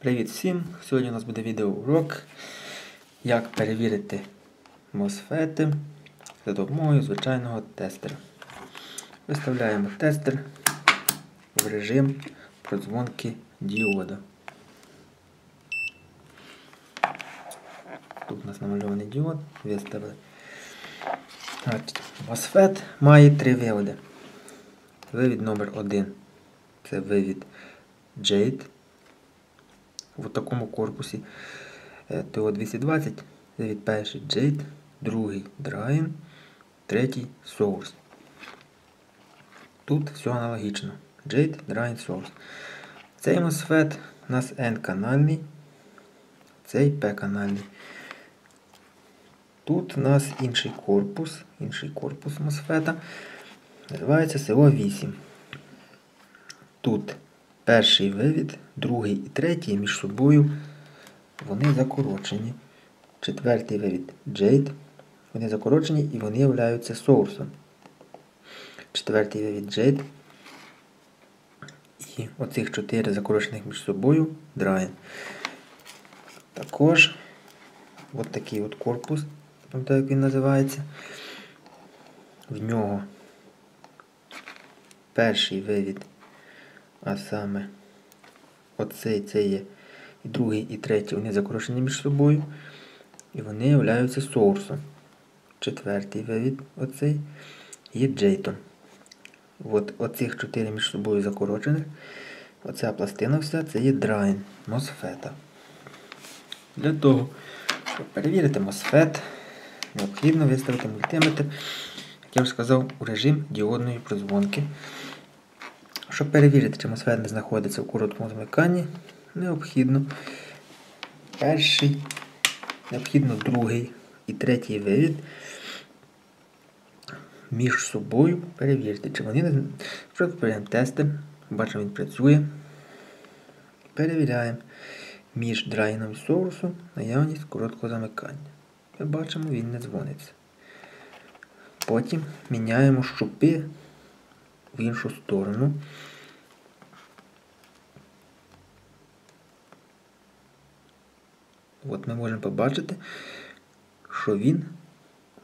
Привіт всім! Сьогодні у нас буде відеоурок, як перевірити MOSFET за допомогою звичайного тестера. Виставляємо тестер в режим продзвонки діода. Тут у нас намальований діод, виставили. MOSFET має три виводи. Вивід номер 1 це вивід Jade в такому корпусі ТО-220, вивід перший Jade, другий Dragon, третій Source. Тут все аналогічно. Jade, Dragon, Source. Цей MOSFET у нас N-канальний, цей P-канальний. Тут у нас інший корпус, інший корпус MOSFET. Називається СО8. Тут перший вивід, другий і третій між собою вони закорочені. Четвертий вивід Jade. Вони закорочені і вони являються соурсом. Четвертий вивід Jade. І оцих чотири закорочених між собою Drain. Також от такий от корпус, пам'ятаю, як він називається. В нього перший вивід, а саме оцей це є і другий, і третій, вони закорочені між собою. І вони являються соурсом. Четвертий вивід оцей є джейтом. От оцих чотири між собою закорочених. Оця пластина вся це є драйн MOSFET. Для того, щоб перевірити MOSFET, необхідно виставити мультиметр, як я вже сказав, у режим діодної прозвонки. Щоб перевірити, чи MOSFET не знаходиться в короткому замиканні, необхідно перший, необхідно другий і третій вивід між собою перевірити, чи вони не Перевіряємо тести, бачимо, він працює. Перевіряємо між драйном і соусом наявність короткого замикання. Ми бачимо, він не дзвониться. Потім міняємо щупи в іншу сторону. От ми можемо побачити, що він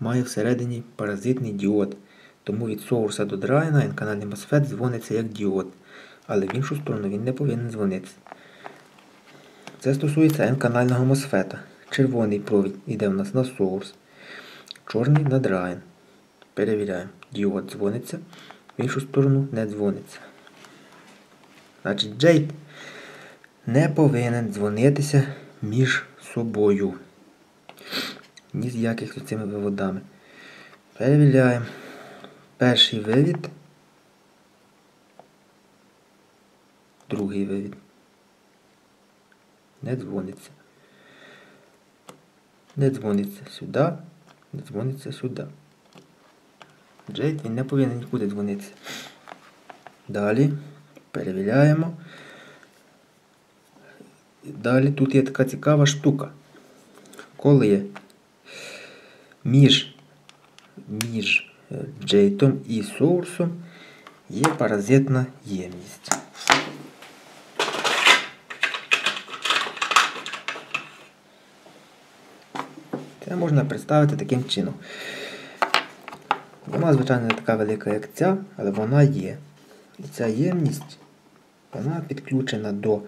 має всередині паразитний діод. Тому від соурса до драйна N-канальний MOSFET дзвониться як діод. Але в іншу сторону він не повинен дзвонитися. Це стосується N-канального MOSFET. Червоний провід йде в нас на соурс, чорний на драйн. Перевіряємо. Діод дзвониться, в іншу сторону не дзвониться. Значить, Джейд не повинен дзвонитися між собою. Ні з яких з цими виводами. Перевіряємо. Перший вивід. Другий вивід. Не дзвониться. Не дзвониться сюди, не дзвониться сюди. Джейд він не повинен нікуди дзвонитися. Далі перевіряємо. Далі тут є така цікава штука. Коли між між джейтом і соурсом є паразитна ємність. Це можна представити таким чином. Вона, звичайно, не така велика, як ця, але вона є. І ця ємність вона підключена до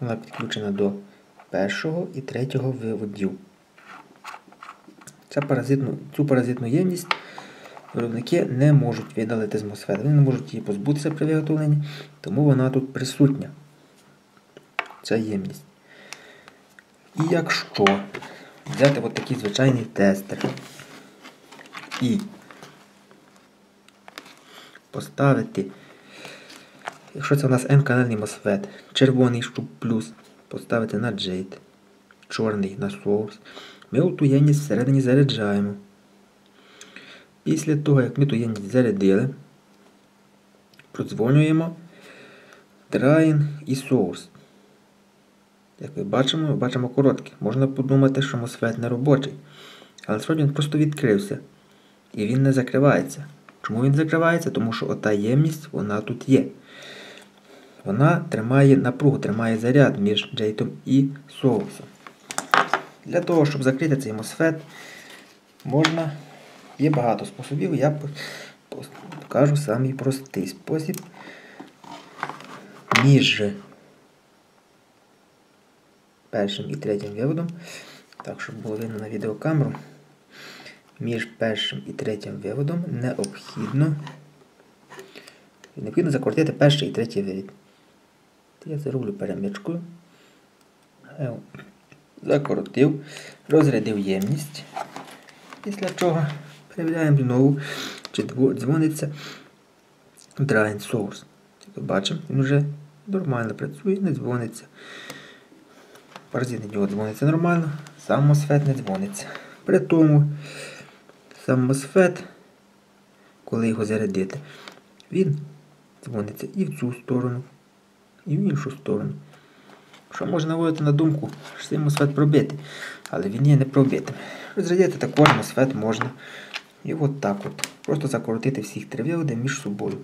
вона підключена до першого і третього виводів. Ця паразитну, Цю паразитну ємність виробники не можуть видалити з MOSFET. Вони не можуть її позбутися при виготовленні, тому вона тут присутня. Ця ємність. І якщо взяти от такий звичайний тестер і поставити, якщо це у нас N-канальний MOSFET, червоний штук плюс, поставити на Jade, чорний на Source, ми ту ємність всередині заряджаємо. Після того, як ми ту ємність зарядили, продзвонюємо Drain і Source. Як ви бачимо, ми бачимо короткі. Можна подумати, що MOSFET не робочий. Але насправді він просто відкрився. І він не закривається. Чому він закривається? Тому що ота ємність, вона тут є. вона тримає напругу, тримає заряд між джейтом і соусом. Для того, щоб закрити цей мосфет, можна, є багато способів, я покажу самий простий спосіб між першим і третім виводом, так, щоб було видно на відеокамеру, між першим і третім виводом необхідно необхідно закрутити перший і третій вивід. Я це роблю перемичкою. Закоротив, розрядив ємність. Після чого перевіряємо знову, чи дзвониться Drain Source. Бачимо, він вже нормально працює, не дзвониться. Паразитний діод дзвониться нормально, сам MOSFET не дзвониться. При тому сам MOSFET, коли його зарядити, він дзвониться і в цю сторону, і в іншу сторону. Що можна наводити на думку, що цей MOSFET пробитий, але він є не пробитим. Розрядити також MOSFET можна. І от так от. Просто закоротити всіх три між собою.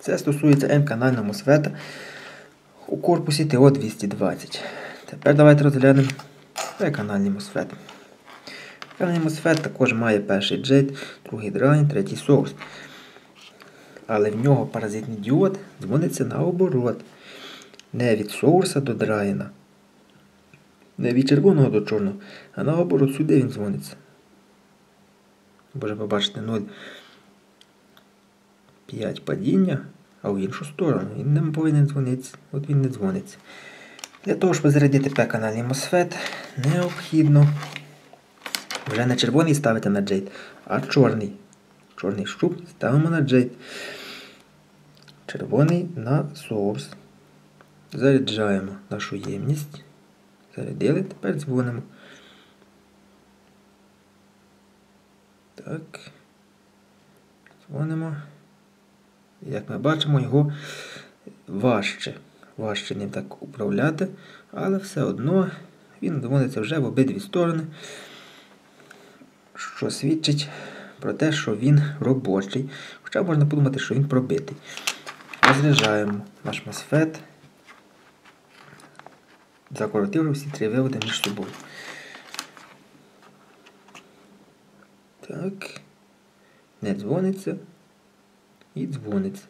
Це стосується М-канального MOSFET у корпусі ТО-220. Тепер давайте розглянемо П-канальний MOSFET. MOSFET також має перший джейт, другий драйн, третій соус. Але в нього паразитний діод дзвониться наоборот. Не від соурса до драйна. Не від червоного до чорного, а наоборот сюди він дзвониться. Може побачите 0,5 падіння, а в іншу сторону. Він не повинен дзвонитися. От він не дзвониться. Для того, щоб зарядити П-канальний MOSFET, необхідно вже не червоний ставити на джейт, а чорний. Чорний шруб ставимо на джейт. Червоний на source. Заряджаємо нашу ємність. Зарядили, тепер дзвонимо. Так. Дзвонимо. Як ми бачимо, його важче. Важче ним так управляти, але все одно він дзвониться вже в обидві сторони, що свідчить про те, що він робочий. Хоча можна подумати, що він пробитий. Розряджаємо наш MOSFET. Закоротив всі три виводи між собою. Так. Не дзвониться і дзвониться.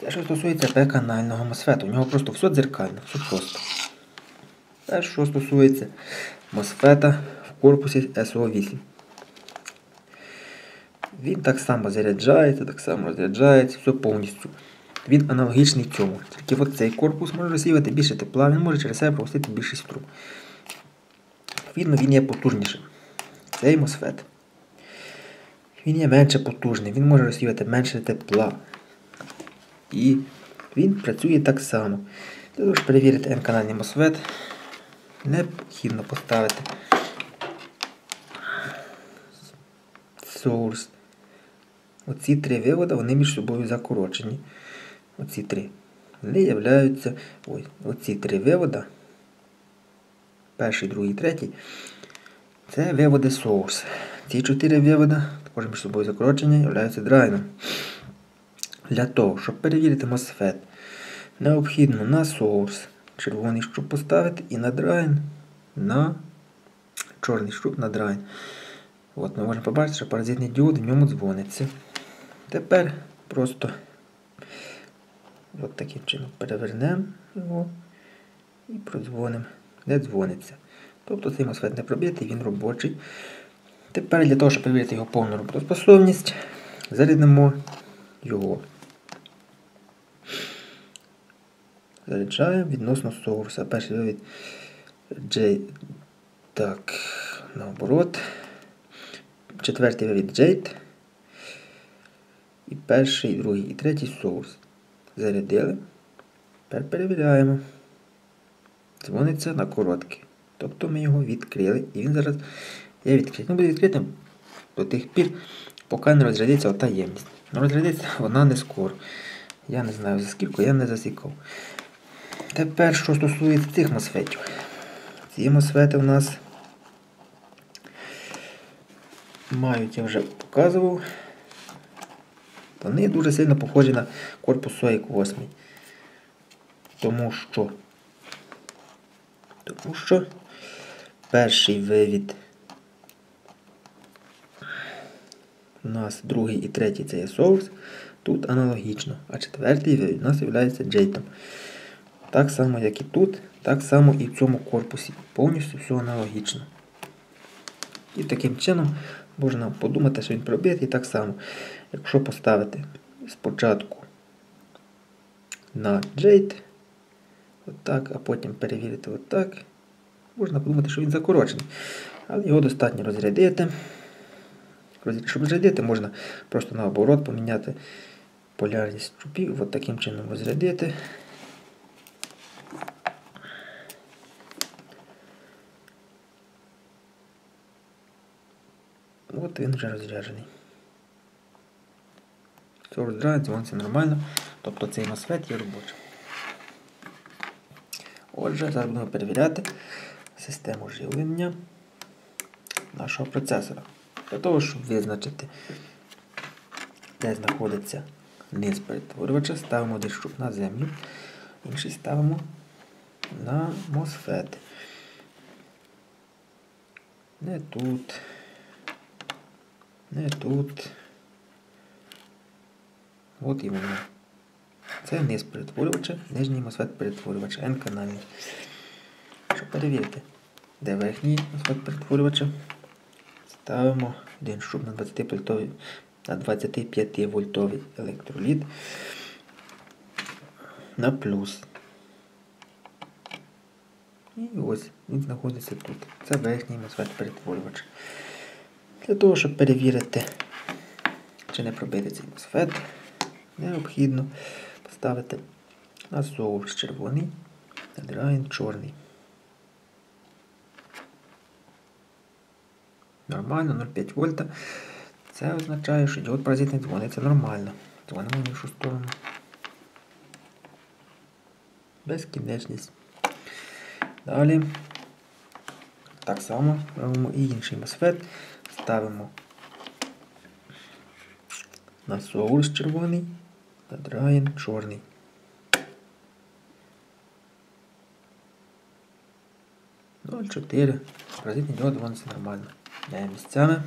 Те, що стосується П-канального MOSFET, у нього просто все дзеркально, все просто. Те, що стосується в корпусі SO8. Він так само заряджається, так само розряджається, все повністю. Він аналогічний цьому. Тільки от цей корпус може розсіювати більше тепла, він може через себе пропустити більше струм. Відповідно, він є потужнішим. Цей MOSFET. Він є менше потужний, він може розсіювати менше тепла. І він працює так само. Для щоб перевірити N-канальний MOSFET, необхідно поставити source. Оці три виводи, вони між собою закорочені. Оці три. Вони являються. Ой, оці три вивода. Перший, другий, третій. Це виводи source. Ці чотири виводи, також між собою закорочені, являються драйном. Для того, щоб перевірити MOSFET, необхідно на source червоний щуп поставити і на драйн на чорний щуп на драйн. От Ми можемо побачити, що паразитний діод в ньому дзвониться. Тепер просто от таким чином перевернемо його і продзвонимо, де дзвониться. Тобто цей MOSFET не пробитий, він робочий. Тепер для того, щоб перевірити його повну роботоспособність, зарядимо його. Заряджаємо відносно соурса. Перший вивід J. Так, наоборот. Четвертий вивід Jade. І перший, другий і третій соурс. Зарядили. Тепер перевіряємо. Дзвониться на короткий. Тобто ми його відкрили. І він зараз є відкритий. Він буде відкритим до тих пір, поки не розрядиться ота ємність. Ну, розрядиться вона не скоро. Я не знаю за скільки, я не засікав. Тепер, що стосується цих мосфетів. Ці мосфети у нас мають, я вже показував. Вони дуже сильно похожі на корпус Соїк 8. Тому що. Тому що перший вивід у нас другий і третій це є source. Тут аналогічно. А четвертий вивід у нас є джейтом. Так само, як і тут, так само і в цьому корпусі. Повністю все аналогічно. І таким чином можна подумати, що він пробитий так само. Якщо поставити спочатку на джейт, отак, а потім перевірити отак, можна подумати, що він закорочений. Але його достатньо розрядити. Щоб розрядити, можна просто наоборот поміняти полярність чупів, от таким чином розрядити. От він вже розряджений. Все роздрається, вон це нормально. Тобто цей MOSFET є робочий. Отже, зараз будемо перевіряти систему живлення нашого процесора. Для того, щоб визначити, де знаходиться низ перетворювача, ставимо щуп на землю, інший ставимо на MOSFET. Не тут, не тут. От і воно. Це низ перетворювача, нижній MOSFET перетворювача, N-канальний. Щоб перевірити, де верхній MOSFET перетворювача, ставимо один щуп на 20 на 25 вольтовий електроліт на плюс. І ось він знаходиться тут. Це верхній MOSFET перетворювач. Для того, щоб перевірити, чи не пробити цей MOSFET, необхідно поставити соус червоний, на драйн чорний. Нормально, 0,5 вольта. Це означає, що діод паразит не дзвонить. Це нормально. Дзвонимо в іншу сторону. Безкінечність. Далі. Так само робимо і інший MOSFET. Ставимо на соус червоний, на драйн чорний. Ну, 4. Розітні йод, воно все нормально. Даємо місцями.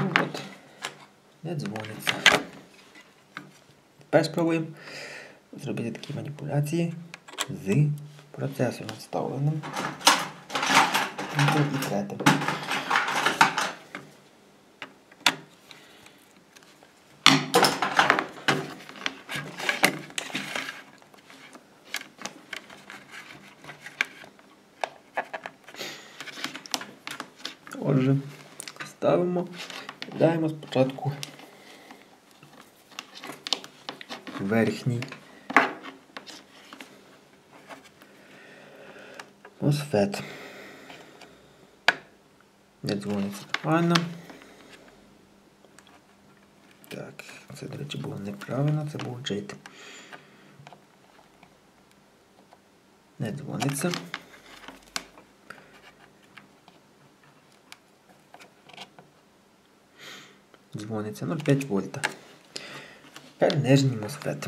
Ну от, не дзвониться. Тепер спробуємо. Зробити такі маніпуляції з процесором вставленим і третім. Отже, ставимо, даємо спочатку верхній MOSFET. Не дзвониться нормально. Так, це, до речі, було неправильно, це був джейт. Не дзвониться. Дзвониться 0,5 вольта. Тепер нижній MOSFET.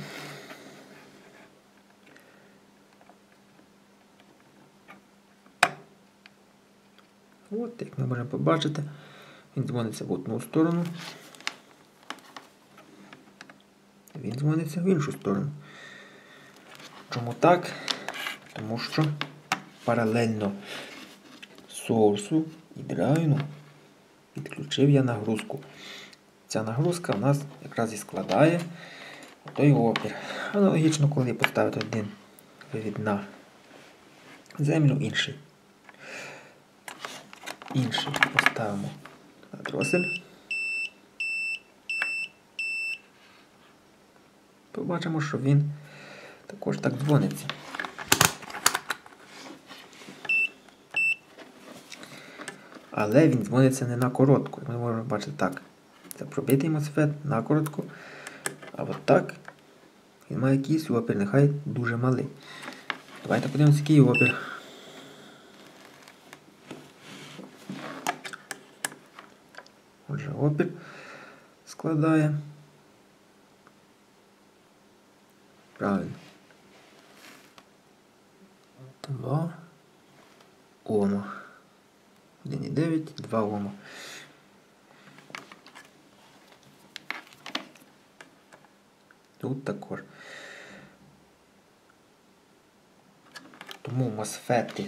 От, як ми можемо побачити, він дзвониться в одну сторону. Він дзвониться в іншу сторону. Чому так? Тому що паралельно соурсу і драйну підключив я нагрузку. Ця нагрузка в нас якраз і складає той опір. Аналогічно, коли поставити один вивід на землю, інший. Інший поставимо на дросель. Побачимо, що він також так дзвониться. Але він дзвониться не на коротку. Ми можемо бачити так. Пробитий MOSFET на коротку. А от так Він має якийсь опір, нехай дуже малий. Давайте подивимося, який опір. Отже, опір складає. Правильно. Два Ома. 1,9, 2 Ома. Тут також. Тому мосфети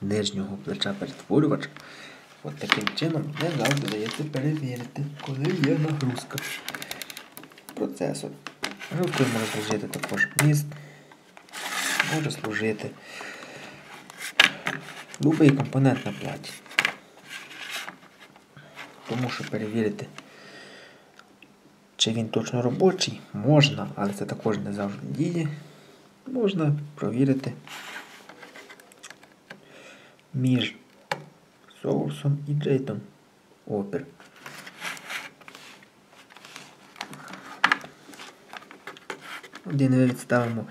нижнього плеча перетворювача от таким чином не завжди дається перевірити, коли є нагрузка. Процесор. Нагрузкою може служити також міст, може служити будь-який компонент на платі. Тому що перевірити, чи він точно робочий, можна, але це також не завжди діє. Можна провірити між соусом і джейтом опір. Один вивід ставимо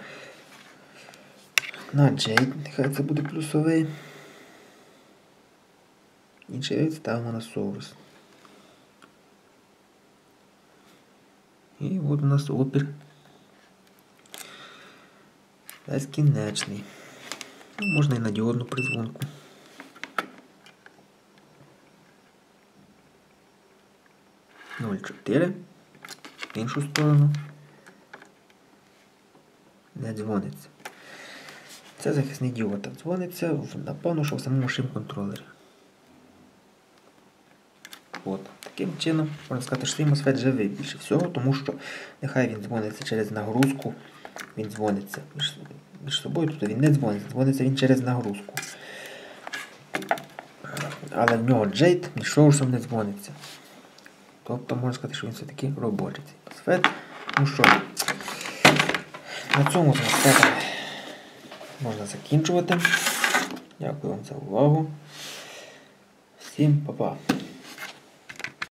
на джейт, нехай це буде плюсовий. Інший вивід ставимо на соус. І от у нас опір безкінечний. Ну, Можна і на діодну призвонку. Ноль чотири. В іншу сторону. Не дзвониться. Це захисний діод. Так дзвониться, напевно, що в самому шим-контролері. От. Таким чином, можна сказати, що цей MOSFET живий більше всього, тому що нехай він дзвониться через нагрузку, він дзвониться між, між собою, тобто він не дзвониться, дзвониться він через нагрузку. Але в нього джейт між соусом не дзвониться. Тобто можна сказати, що він все-таки робочий цей MOSFET. Ну що, на цьому з можна закінчувати. Дякую вам за увагу. Всім па-па.